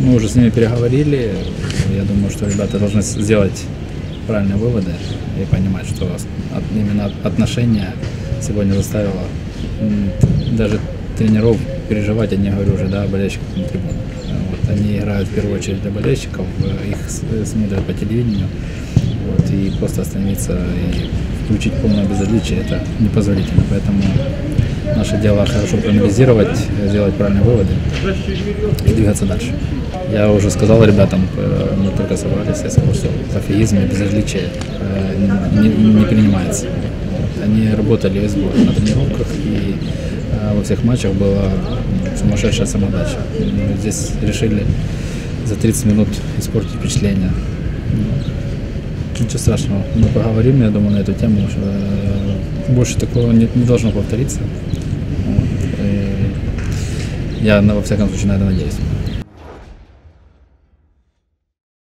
Мы уже с ними переговорили. Я думаю, что ребята должны сделать правильные выводы и понимать, что именно отношение сегодня заставило даже тренеров переживать, я не говорю уже, да, болельщиков на трибуне. Вот, они играют в первую очередь для болельщиков, э, их смотрят по телевидению. Вот, и просто остановиться и включить полное безразличие это непозволительно. Поэтому наше дело хорошо проанализировать, сделать правильные выводы и двигаться дальше. Я уже сказал ребятам, э, мы только собрались, я сказал, что пофигизм и безразличие э, не, не принимается. Они работали год на тренировках и э, во всех матчах была сумасшедшая самодача. Мы здесь решили за 30 минут испортить впечатление. Ничего страшного, мы поговорим, я думаю, на эту тему. Больше такого не, не должно повториться. Я, на- во всяком случае, на это надеюсь.